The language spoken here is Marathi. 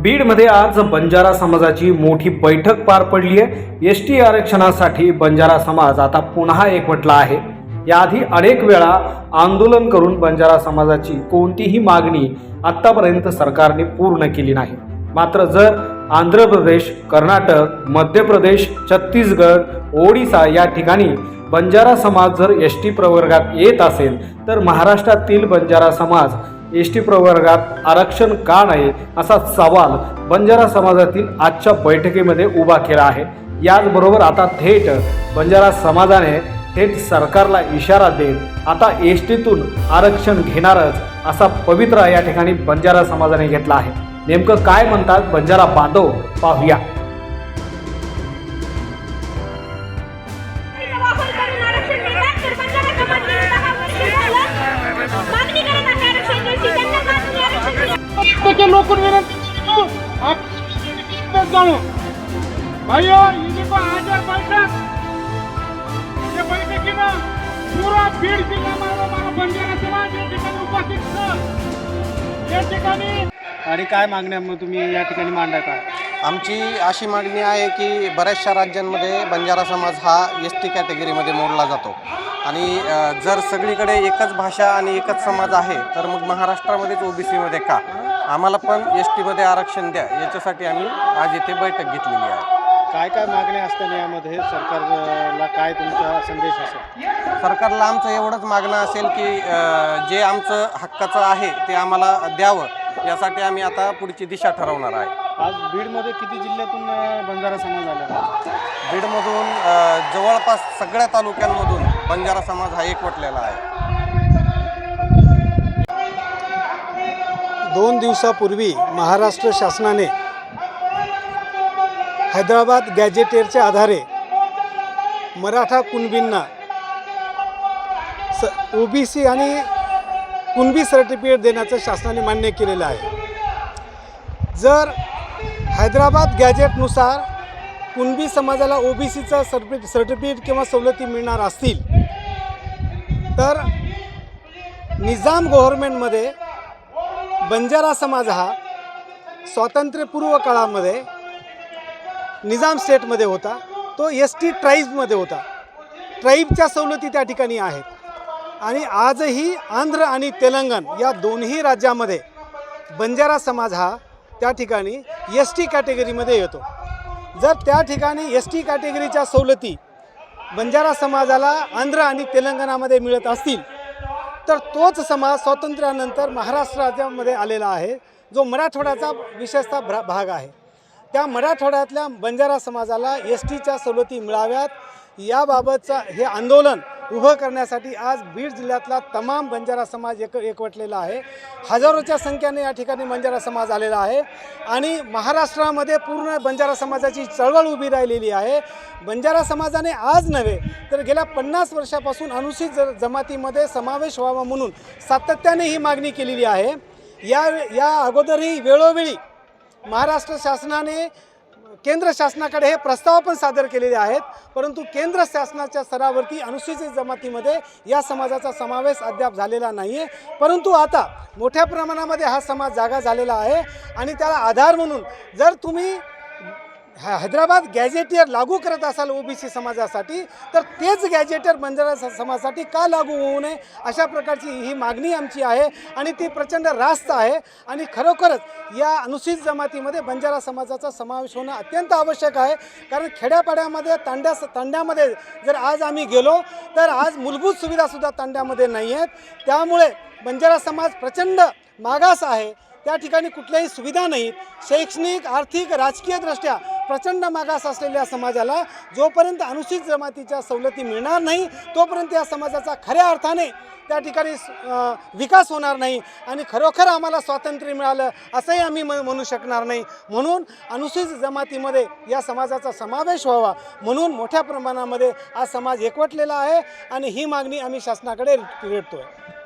बीडमध्ये आज बंजारा समाजाची मोठी बैठक पार पडली आहे. एस टी आरक्षणासाठी बंजारा समाज आता पुन्हा एकवटला आहे. याआधी अनेक वेळा आंदोलन करून बंजारा समाजाची कोणतीही मागणी आत्तापर्यंत सरकारने पूर्ण केली नाही. मात्र जर आंध्र प्रदेश कर्नाटक मध्य प्रदेश छत्तीसगड ओडिसा या ठिकाणी बंजारा समाज जर एस टी प्रवर्गात येत असेल तर महाराष्ट्रातील बंजारा समाज एस टी प्रवर्गात आरक्षण का नाही असा सवाल बंजारा समाजातील आजच्या बैठकीमध्ये उभा केला आहे. याचबरोबर आता थेट बंजारा समाजाने थेट सरकारला इशारा देत आता एस टीतून आरक्षण घेणारच असा पवित्रा या ठिकाणी बंजारा समाजाने घेतला आहे. नेमकं काय म्हणतात बंजारा बांधव? पाहूया. या बैठकीनं पुरा बीड जिल्ह्यामध्ये मला बंजारा समाज या ठिकाणी उपस्थित. या ठिकाणी आणि काय मागण्या मग तुम्ही या ठिकाणी मांडत आहात आमची अशी मागणी आहे की बऱ्याचशा राज्यांमध्ये बंजारा समाज हा एस टी कॅटेगरीमध्ये मोडला जातो. आणि जर सगळीकडे एकच भाषा आणि एकच समाज आहे तर मग महाराष्ट्रामध्येच ओबीसीमध्ये का? आम्हाला पण एस टीमध्ये आरक्षण द्या. याच्यासाठी आम्ही आज इथे बैठक घेतलेली आहे. काय काय मागण्या असताना यामध्ये सरकारला काय तुमचा संदेश असेल? सरकारला आमचं एवढंच मागणं असेल की अ, जे आमचं हक्काचं आहे ते आम्हाला द्यावं. यासाठी आम्ही आता पुढची दिशा ठरवणार आहे. आज बीडमध्ये किती जिल्ह्यातून अं, बंजारा समाज आलेला आहे? बीडमधून अ, जवळपास सगळ्या तालुक्यांमधून बंजारा समाज हा एकवटलेला आहे. दोन दिवसापूर्वी महाराष्ट्र शासनाने हैदराबाद गॅजेटेरच्या आधारे मराठा कुणबींना स ओ बी सी आणि कुणबी सर्टिफिकेट देण्याचं शासनाने मान्य केलेलं आहे. जर हैदराबाद गॅजेटनुसार कुणबी समाजाला ओ बी सीचं सर्टिफि सर्टिफिकेट किंवा सवलती मिळणार असतील तर निजाम गव्हर्मेंटमध्ये बंजारा समाज हा स्वातंत्र्यपूर्व काळामध्ये निजाम स्टेटमध्ये होता. तो एस टी ट्राईब्समध्ये होता. ट्राईबच्या सवलती त्या ठिकाणी आहेत. आणि आजही आंध्र आणि तेलंगण या दोन्ही राज्यामध्ये बंजारा समाज हा त्या ठिकाणी एस टी कॅटेगरीमध्ये येतो. जर त्या ठिकाणी एस टी कॅटेगरीच्या सवलती बंजारा समाजाला आंध्र आणि तेलंगणामध्ये मिळत असतील तर तोच समाज स्वातंत्र्यानंतर महाराष्ट्र राज्यामध्ये आलेला आहे जो मराठवाड्याचा विशेषतः भ्रा भाग आहे. त्या मराठवाड्यातल्या बंजारा समाजाला एस टीच्या सवलती मिळाव्यात. याबाबतचं हे आंदोलन उभं करण्यासाठी आज बीड जिल्ह्यातला तमाम बंजारा समाज एक एकवटलेला आहे. हजारोच्या संख्येने या ठिकाणी बंजारा समाज आलेला आहे. आणि महाराष्ट्रामध्ये पूर्ण बंजारा समाजाची चळवळ उभी राहिलेली आहे. बंजारा समाजाने आज नव्हे तर गेल्या पन्नास वर्षापासून अनुसूचित ज जमातीमध्ये समावेश व्हावा म्हणून सातत्याने ही मागणी केलेली आहे. या या अगोदरही वेळोवेळी महाराष्ट्र शासनाने केंद्र शासनाकडे हे प्रस्ताव पण सादर केलेले आहेत. परंतु केंद्र शासनाच्या स्तरावरती अनुसूचित जमातीमध्ये या समाजाचा समावेश अद्याप झालेला नाही आहे परंतु आता मोठ्या प्रमाणामध्ये हा समाज जागा झालेला आहे आणि त्याला आधार म्हणून जर तुम्ही है- हैदराबाद गॅजेटियर लागू करत असाल ओबीसी समाजासाठी तर तेच गॅजेटियर बंजारा समाजासाठी का लागू होऊ नये अशा प्रकारची ही मागणी आमची आहे आणि ती प्रचंड रास्त आहे. आणि खरोखरच या अनुसूचित जमातीमध्ये बंजारा समाजाचा समावेश होणं अत्यंत आवश्यक आहे. कारण खेड्यापाड्यामध्ये तांड्या तांड्यामध्ये जर आज आम्ही गेलो तर आज मूलभूत सुविधासुद्धा तांड्यामध्ये नाही आहेत त्यामुळे बंजारा समाज प्रचंड मागास आहे. त्या ठिकाणी कुठल्याही सुविधा नाहीत. शैक्षणिक आर्थिक राजकीयदृष्ट्या प्रचंड मागास असलेल्या समाजाला जोपर्यंत अनुसूचित जमातीच्या सवलती मिळणार नाही तोपर्यंत या समाजाचा खऱ्या अर्थाने त्या ठिकाणी विकास होणार नाही आणि खरोखर आम्हाला स्वातंत्र्य मिळालं असंही आम्ही म म्हणू शकणार नाही. म्हणून अनुसूचित जमातीमध्ये या समाजाचा समावेश व्हावा म्हणून मोठ्या प्रमाणामध्ये हा समाज एकवटलेला आहे आणि ही मागणी आम्ही शासनाकडे रेटतो आहे